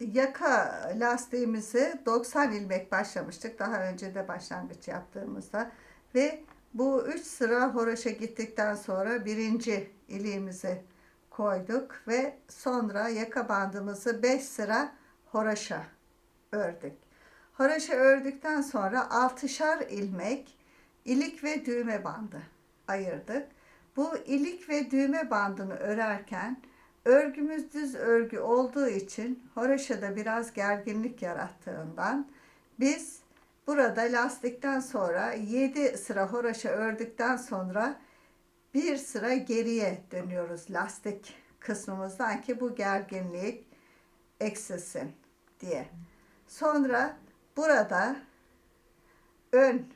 yaka lastiğimizi 90 ilmek başlamıştık. Daha önce de başlangıç yaptığımızda. Ve bu 3 sıra horoşa gittikten sonra birinci iliğimizi koyduk. Ve sonra yaka bandımızı 5 sıra horoşa ördük. Horoşa ördükten sonra 6'şar ilmek ilik ve düğme bandı ayırdık. Bu ilik ve düğme bandını örerken örgümüz düz örgü olduğu için horoşada biraz gerginlik yarattığından biz burada lastikten sonra 7 sıra horoşa ördükten sonra bir sıra geriye dönüyoruz lastik kısmımızdan ki bu gerginlik eksilsin diye. Sonra burada ön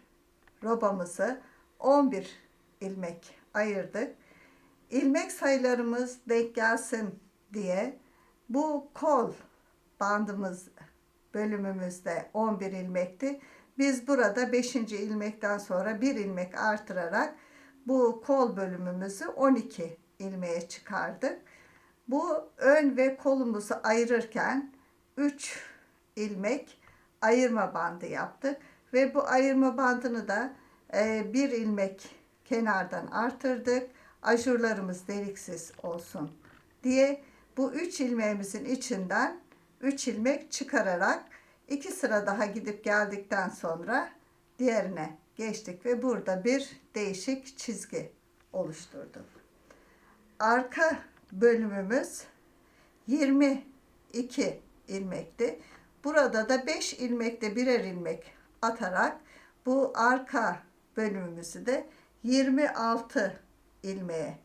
robamızı 11 ilmek ayırdık. İlmek sayılarımız denk gelsin diye bu kol bandımız bölümümüzde 11 ilmekti. Biz burada 5. ilmekten sonra 1 ilmek artırarak bu kol bölümümüzü 12 ilmeğe çıkardık. Bu ön ve kolumuzu ayırırken 3 ilmek ayırma bandı yaptık ve bu ayırma bandını da e, bir ilmek kenardan artırdık. Ajurlarımız deliksiz olsun diye bu 3 ilmeğimizin içinden 3 ilmek çıkararak iki sıra daha gidip geldikten sonra diğerine geçtik ve burada bir değişik çizgi oluşturduk. Arka bölümümüz 22 ilmekti. Burada da 5 ilmekte birer ilmek atarak bu arka bölümümüzü de 26 ilmeğe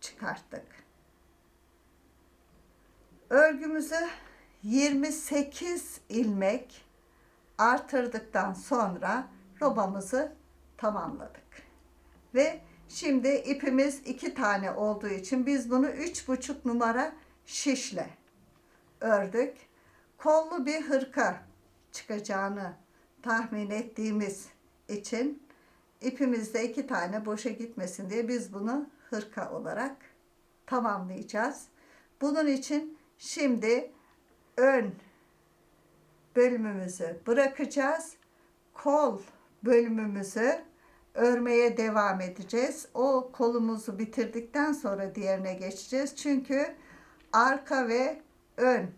çıkarttık. Örgümüzü 28 ilmek artırdıktan sonra robamızı tamamladık. Ve şimdi ipimiz iki tane olduğu için biz bunu üç buçuk numara şişle ördük. Kollu bir hırka çıkacağını tahmin ettiğimiz için ipimizde iki tane boşa gitmesin diye biz bunu hırka olarak tamamlayacağız. Bunun için şimdi ön bölümümüzü bırakacağız. Kol bölümümüzü örmeye devam edeceğiz. O kolumuzu bitirdikten sonra diğerine geçeceğiz. Çünkü arka ve ön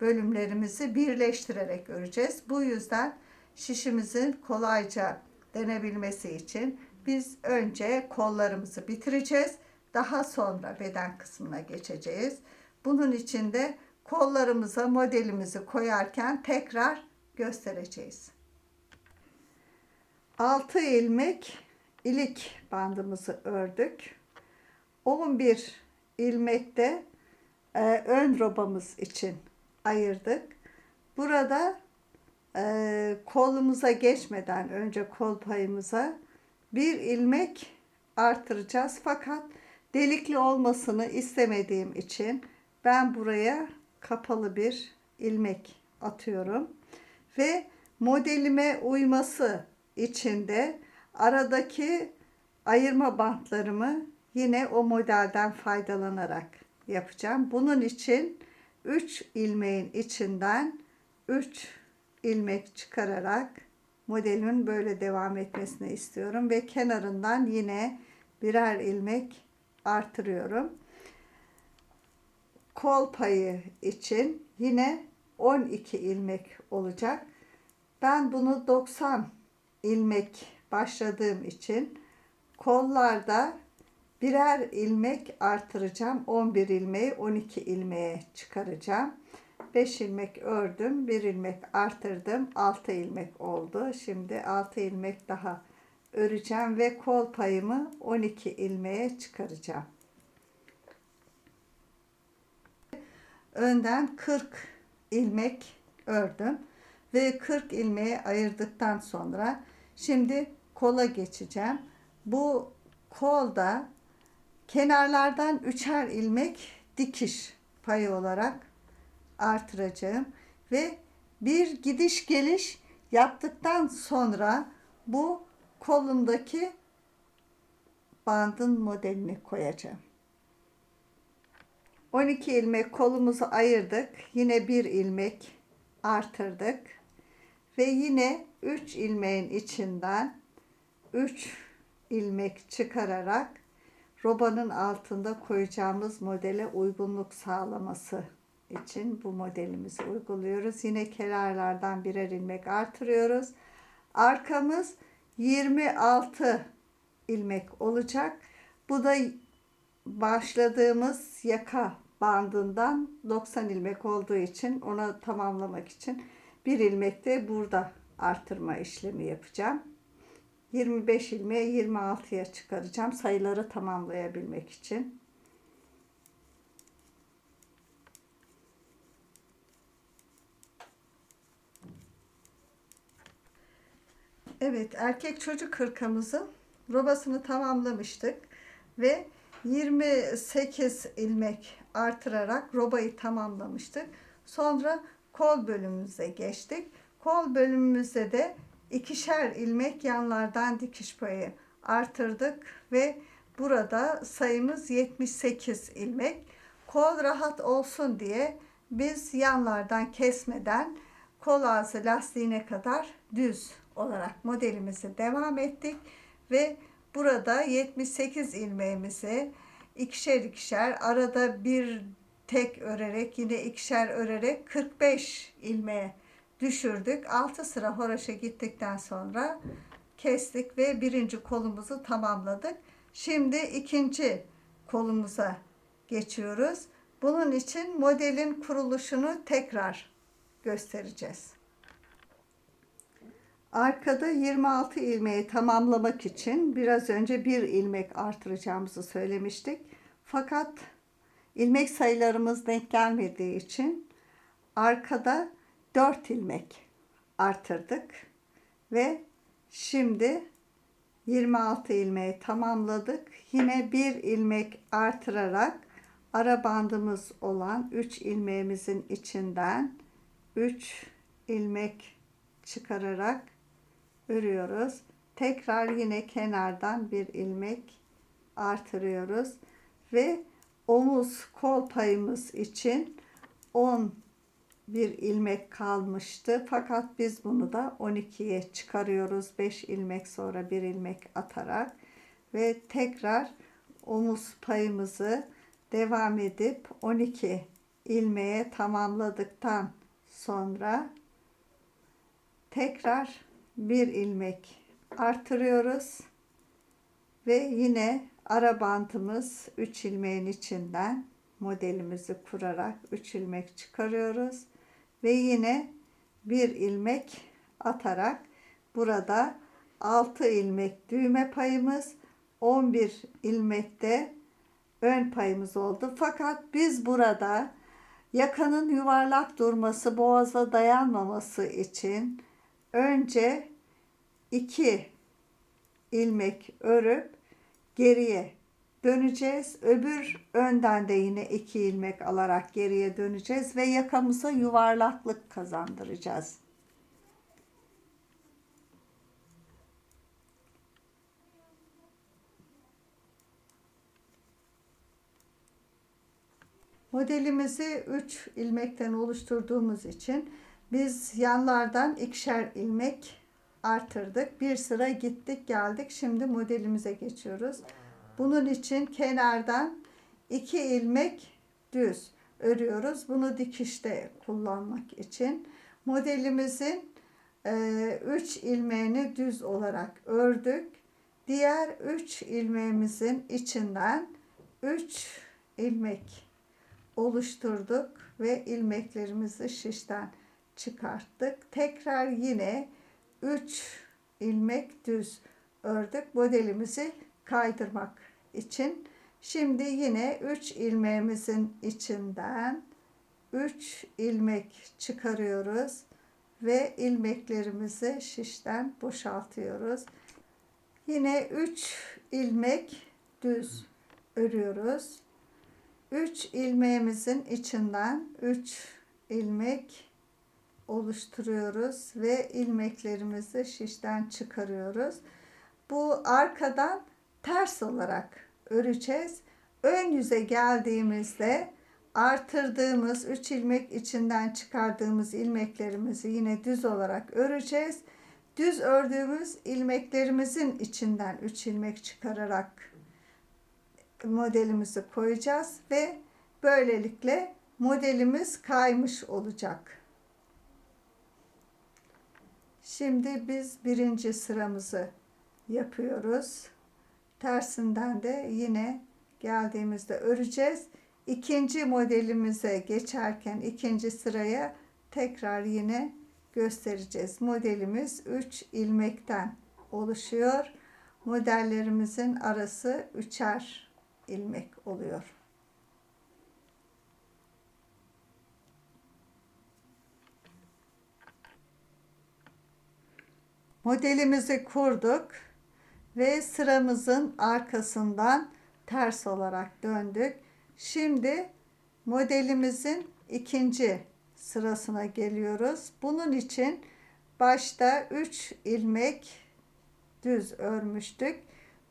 bölümlerimizi birleştirerek öreceğiz. Bu yüzden şişimizin kolayca denebilmesi için biz önce kollarımızı bitireceğiz. Daha sonra beden kısmına geçeceğiz. Bunun için de kollarımıza modelimizi koyarken tekrar göstereceğiz. 6 ilmek ilik bandımızı ördük. 11 ilmekte e, ön robamız için ayırdık. Burada e, kolumuza geçmeden önce kol payımıza bir ilmek artıracağız. Fakat delikli olmasını istemediğim için ben buraya kapalı bir ilmek atıyorum. Ve modelime uyması için de aradaki ayırma bantlarımı yine o modelden faydalanarak yapacağım. Bunun için 3 ilmeğin içinden 3 ilmek çıkararak modelimin böyle devam etmesini istiyorum ve kenarından yine birer ilmek artırıyorum. Kol payı için yine 12 ilmek olacak. Ben bunu 90 ilmek başladığım için kollarda birer ilmek artıracağım. 11 ilmeği 12 ilmeğe çıkaracağım. 5 ilmek ördüm. 1 ilmek artırdım. 6 ilmek oldu. Şimdi 6 ilmek daha öreceğim ve kol payımı 12 ilmeğe çıkaracağım. Önden 40 ilmek ördüm ve 40 ilmeği ayırdıktan sonra şimdi kola geçeceğim. Bu kolda kenarlardan üçer ilmek dikiş payı olarak artıracağım ve bir gidiş geliş yaptıktan sonra bu kolumdaki bandın modelini koyacağım. 12 ilmek kolumuzu ayırdık. Yine bir ilmek artırdık. Ve yine 3 ilmeğin içinden 3 ilmek çıkararak robanın altında koyacağımız modele uygunluk sağlaması için bu modelimizi uyguluyoruz. Yine kenarlardan birer ilmek artırıyoruz. Arkamız 26 ilmek olacak. Bu da başladığımız yaka bandından 90 ilmek olduğu için onu tamamlamak için bir ilmek de burada artırma işlemi yapacağım. 25 ilmeği 26'ya çıkaracağım sayıları tamamlayabilmek için. Evet, erkek çocuk hırkamızın robasını tamamlamıştık ve 28 ilmek artırarak robayı tamamlamıştık. Sonra kol bölümümüze geçtik. Kol bölümümüzde de ikişer ilmek yanlardan dikiş payı artırdık ve burada sayımız 78 ilmek. Kol rahat olsun diye biz yanlardan kesmeden kol ağzı lastiğine kadar düz olarak modelimizi devam ettik ve burada 78 ilmeğimizi ikişer ikişer arada bir tek örerek yine ikişer örerek 45 ilmeğe düşürdük. 6 sıra horoşa gittikten sonra kestik ve birinci kolumuzu tamamladık. Şimdi ikinci kolumuza geçiyoruz. Bunun için modelin kuruluşunu tekrar göstereceğiz. Arkada 26 ilmeği tamamlamak için biraz önce bir ilmek artıracağımızı söylemiştik. Fakat ilmek sayılarımız denk gelmediği için arkada 4 ilmek artırdık ve şimdi 26 ilmeği tamamladık. Yine bir ilmek artırarak ara bandımız olan 3 ilmeğimizin içinden 3 ilmek çıkararak örüyoruz. Tekrar yine kenardan bir ilmek artırıyoruz ve omuz kol payımız için 10 bir ilmek kalmıştı. Fakat biz bunu da 12'ye çıkarıyoruz. 5 ilmek sonra bir ilmek atarak ve tekrar omuz payımızı devam edip 12 ilmeğe tamamladıktan sonra tekrar bir ilmek artırıyoruz ve yine ara bantımız 3 ilmeğin içinden modelimizi kurarak 3 ilmek çıkarıyoruz ve yine bir ilmek atarak burada 6 ilmek düğme payımız 11 ilmekte ön payımız oldu. Fakat biz burada yakanın yuvarlak durması, boğaza dayanmaması için önce 2 ilmek örüp geriye döneceğiz. Öbür önden de yine 2 ilmek alarak geriye döneceğiz ve yakamıza yuvarlaklık kazandıracağız. Modelimizi 3 ilmekten oluşturduğumuz için biz yanlardan ikişer ilmek artırdık. Bir sıra gittik geldik. Şimdi modelimize geçiyoruz. Bunun için kenardan 2 ilmek düz örüyoruz. Bunu dikişte kullanmak için. Modelimizin 3 e, ilmeğini düz olarak ördük. Diğer 3 ilmeğimizin içinden 3 ilmek oluşturduk ve ilmeklerimizi şişten çıkarttık. Tekrar yine 3 ilmek düz ördük modelimizi kaydırmak için. Şimdi yine 3 ilmeğimizin içinden 3 ilmek çıkarıyoruz ve ilmeklerimizi şişten boşaltıyoruz. Yine 3 ilmek düz örüyoruz. 3 ilmeğimizin içinden 3 ilmek oluşturuyoruz ve ilmeklerimizi şişten çıkarıyoruz. Bu arkadan ters olarak öreceğiz. Ön yüze geldiğimizde artırdığımız 3 ilmek içinden çıkardığımız ilmeklerimizi yine düz olarak öreceğiz. Düz ördüğümüz ilmeklerimizin içinden 3 ilmek çıkararak modelimizi koyacağız ve böylelikle modelimiz kaymış olacak. Şimdi biz birinci sıramızı yapıyoruz. Tersinden de yine geldiğimizde öreceğiz. İkinci modelimize geçerken ikinci sıraya tekrar yine göstereceğiz. Modelimiz 3 ilmekten oluşuyor. Modellerimizin arası üçer ilmek oluyor. Modelimizi kurduk ve sıramızın arkasından ters olarak döndük. Şimdi modelimizin ikinci sırasına geliyoruz. Bunun için başta 3 ilmek düz örmüştük.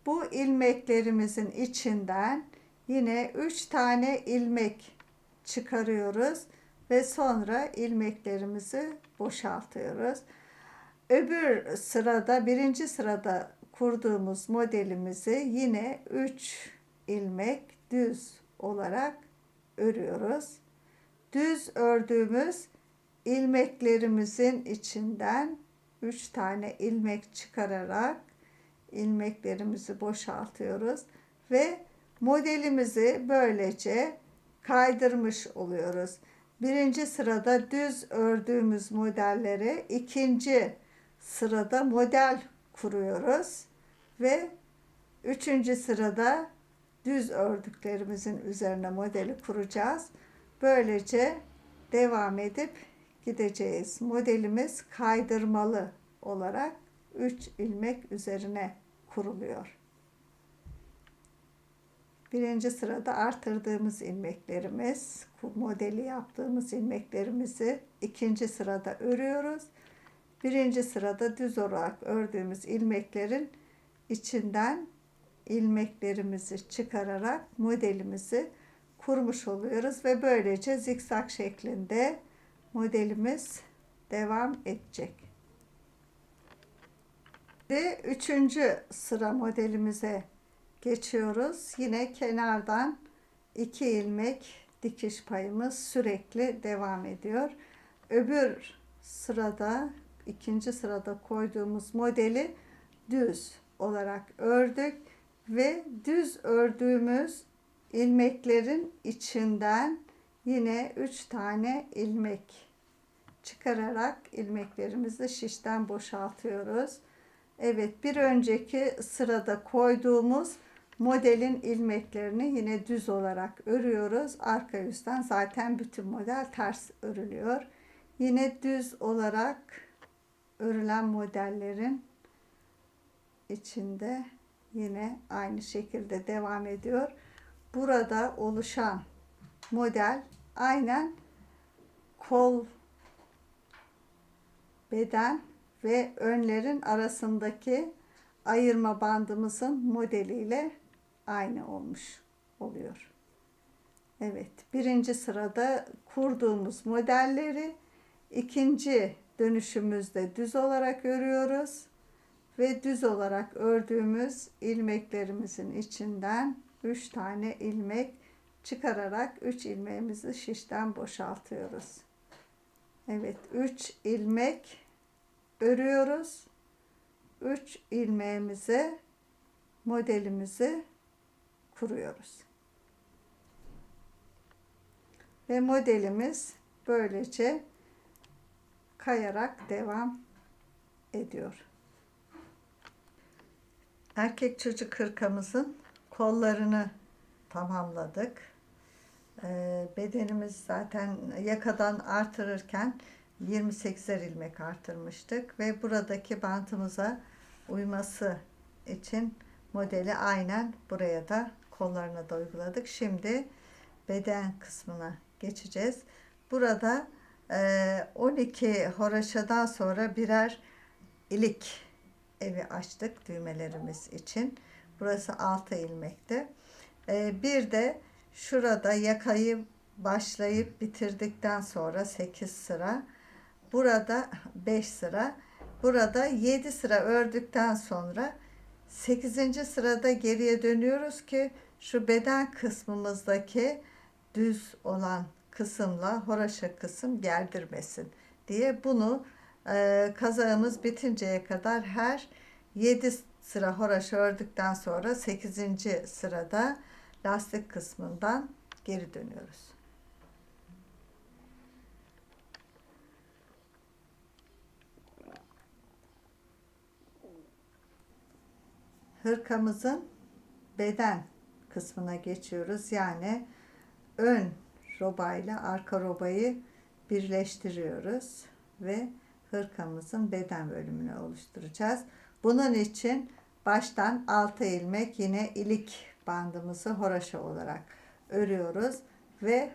Bu ilmeklerimizin içinden yine 3 tane ilmek çıkarıyoruz ve sonra ilmeklerimizi boşaltıyoruz. Öbür sırada birinci sırada kurduğumuz modelimizi yine 3 ilmek düz olarak örüyoruz. Düz ördüğümüz ilmeklerimizin içinden 3 tane ilmek çıkararak ilmeklerimizi boşaltıyoruz ve modelimizi böylece kaydırmış oluyoruz. Birinci sırada düz ördüğümüz modelleri ikinci sırada model kuruyoruz ve üçüncü sırada düz ördüklerimizin üzerine modeli kuracağız. Böylece devam edip gideceğiz. Modelimiz kaydırmalı olarak 3 ilmek üzerine kuruluyor. Birinci sırada artırdığımız ilmeklerimiz, modeli yaptığımız ilmeklerimizi ikinci sırada örüyoruz. Birinci sırada düz olarak ördüğümüz ilmeklerin içinden ilmeklerimizi çıkararak modelimizi kurmuş oluyoruz ve böylece zikzak şeklinde modelimiz devam edecek. Ve üçüncü sıra modelimize geçiyoruz. Yine kenardan iki ilmek dikiş payımız sürekli devam ediyor. Öbür sırada ikinci sırada koyduğumuz modeli düz olarak ördük ve düz ördüğümüz ilmeklerin içinden yine 3 tane ilmek çıkararak ilmeklerimizi şişten boşaltıyoruz. Evet bir önceki sırada koyduğumuz modelin ilmeklerini yine düz olarak örüyoruz. Arka yüzden zaten bütün model ters örülüyor. Yine düz olarak örülen modellerin içinde yine aynı şekilde devam ediyor. Burada oluşan model aynen kol, beden ve önlerin arasındaki ayırma bandımızın modeliyle aynı olmuş oluyor. Evet, birinci sırada kurduğumuz modelleri ikinci dönüşümüzde düz olarak örüyoruz ve düz olarak ördüğümüz ilmeklerimizin içinden 3 tane ilmek çıkararak 3 ilmeğimizi şişten boşaltıyoruz. Evet 3 ilmek örüyoruz. 3 ilmeğimize modelimizi kuruyoruz. Ve modelimiz böylece kayarak devam ediyor. Erkek çocuk hırkamızın kollarını tamamladık. Ee, bedenimiz zaten yakadan artırırken 28'er ilmek artırmıştık ve buradaki bantımıza uyması için modeli aynen buraya da kollarına da uyguladık. Şimdi beden kısmına geçeceğiz. Burada 12 e, horaşadan sonra birer ilik evi açtık düğmelerimiz için. Burası 6 ilmekti. E, bir de şurada yakayı başlayıp bitirdikten sonra 8 sıra burada 5 sıra burada 7 sıra ördükten sonra 8. sırada geriye dönüyoruz ki şu beden kısmımızdaki düz olan kısımla horaşa kısım gerdirmesin diye bunu e, kazağımız bitinceye kadar her 7 sıra horaşa ördükten sonra 8. sırada lastik kısmından geri dönüyoruz. Hırkamızın beden kısmına geçiyoruz. Yani ön robayla arka robayı birleştiriyoruz ve hırkamızın beden bölümünü oluşturacağız. Bunun için baştan 6 ilmek yine ilik bandımızı horaşa olarak örüyoruz ve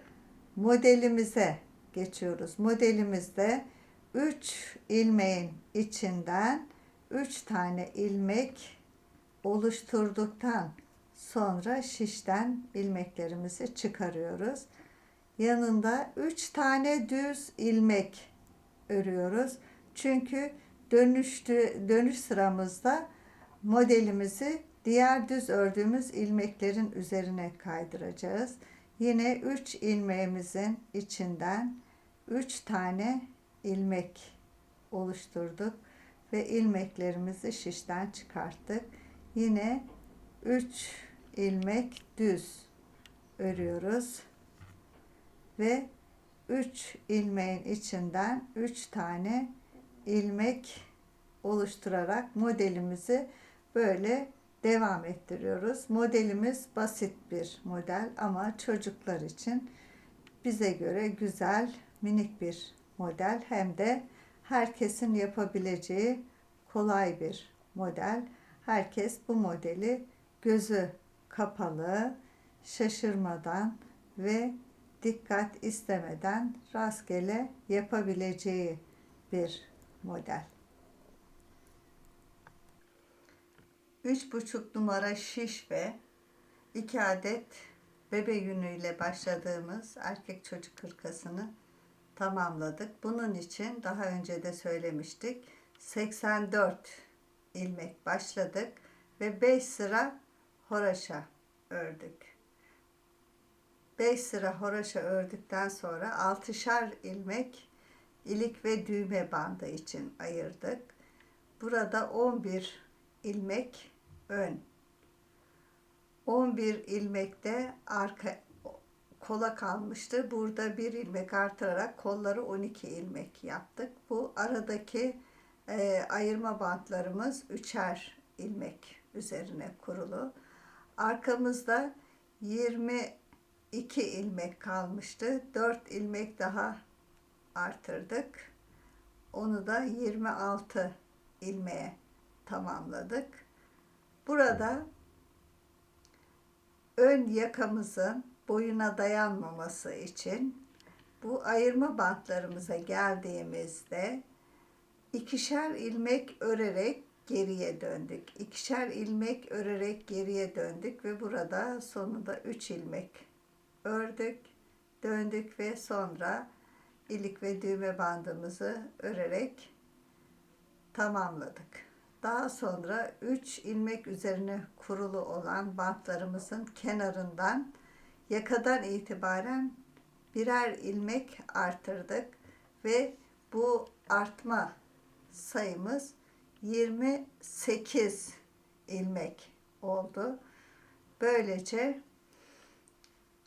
modelimize geçiyoruz. Modelimizde 3 ilmeğin içinden 3 tane ilmek oluşturduktan sonra şişten ilmeklerimizi çıkarıyoruz. Yanında 3 tane düz ilmek örüyoruz. Çünkü dönüştü dönüş sıramızda modelimizi diğer düz ördüğümüz ilmeklerin üzerine kaydıracağız. Yine 3 ilmeğimizin içinden 3 tane ilmek oluşturduk ve ilmeklerimizi şişten çıkarttık. Yine 3 ilmek düz örüyoruz ve 3 ilmeğin içinden 3 tane ilmek oluşturarak modelimizi böyle devam ettiriyoruz. Modelimiz basit bir model ama çocuklar için bize göre güzel, minik bir model hem de herkesin yapabileceği kolay bir model. Herkes bu modeli gözü kapalı, şaşırmadan ve dikkat istemeden rastgele yapabileceği bir model. 3,5 numara şiş ve 2 adet bebe yünüyle başladığımız erkek çocuk hırkasını tamamladık. Bunun için daha önce de söylemiştik. 84 ilmek başladık ve 5 sıra horaşa ördük. 5 sıra horaşa ördükten sonra 6'şar ilmek ilik ve düğme bandı için ayırdık. Burada 11 ilmek ön. 11 ilmekte arka kola kalmıştı. Burada bir ilmek artırarak kolları 12 ilmek yaptık. Bu aradaki e, ayırma bantlarımız üçer ilmek üzerine kurulu. Arkamızda 22 ilmek kalmıştı. 4 ilmek daha artırdık. Onu da 26 ilmeğe tamamladık. Burada ön yakamızın boyuna dayanmaması için bu ayırma bantlarımıza geldiğimizde ikişer ilmek örerek geriye döndük. İkişer ilmek örerek geriye döndük ve burada sonunda 3 ilmek ördük, döndük ve sonra ilik ve düğme bandımızı örerek tamamladık. Daha sonra 3 ilmek üzerine kurulu olan bantlarımızın kenarından yakadan itibaren birer ilmek artırdık ve bu artma sayımız 28 ilmek oldu. Böylece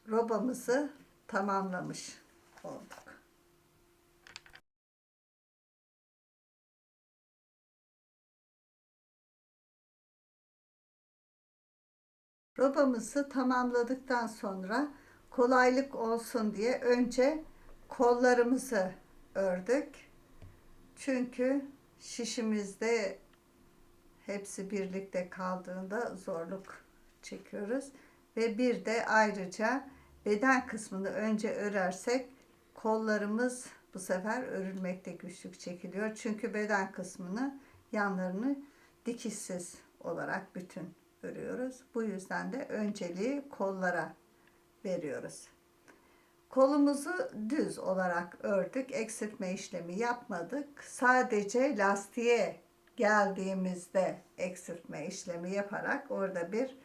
robamızı tamamlamış olduk. Robamızı tamamladıktan sonra kolaylık olsun diye önce kollarımızı ördük. Çünkü şişimizde hepsi birlikte kaldığında zorluk çekiyoruz. Ve bir de ayrıca beden kısmını önce örersek kollarımız bu sefer örülmekte güçlük çekiliyor. Çünkü beden kısmını yanlarını dikişsiz olarak bütün örüyoruz. Bu yüzden de önceliği kollara veriyoruz. Kolumuzu düz olarak ördük. Eksiltme işlemi yapmadık. Sadece lastiğe geldiğimizde eksiltme işlemi yaparak orada bir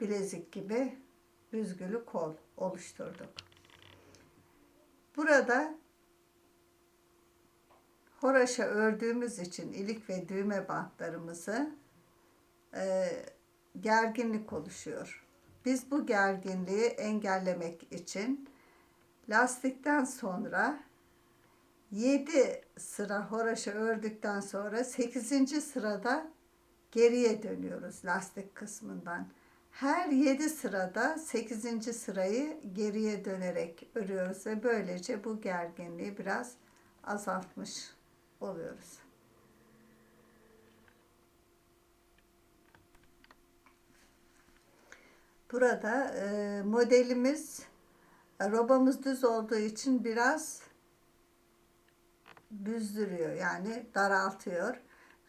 bilezik gibi büzgülü kol oluşturduk. Burada horaşa ördüğümüz için ilik ve düğme bantlarımızı e, gerginlik oluşuyor. Biz bu gerginliği engellemek için lastikten sonra 7 sıra horaşa ördükten sonra 8. sırada geriye dönüyoruz lastik kısmından. Her 7 sırada 8. sırayı geriye dönerek örüyoruz ve böylece bu gerginliği biraz azaltmış oluyoruz. Burada e, modelimiz e, robamız düz olduğu için biraz büzdürüyor yani daraltıyor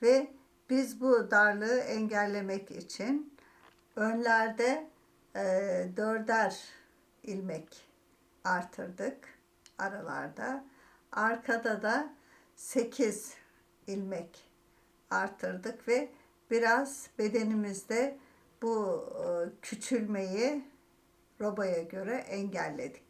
ve biz bu darlığı engellemek için önlerde e, dörder ilmek artırdık aralarda arkada da 8 ilmek artırdık ve biraz bedenimizde bu e, küçülmeyi robaya göre engelledik.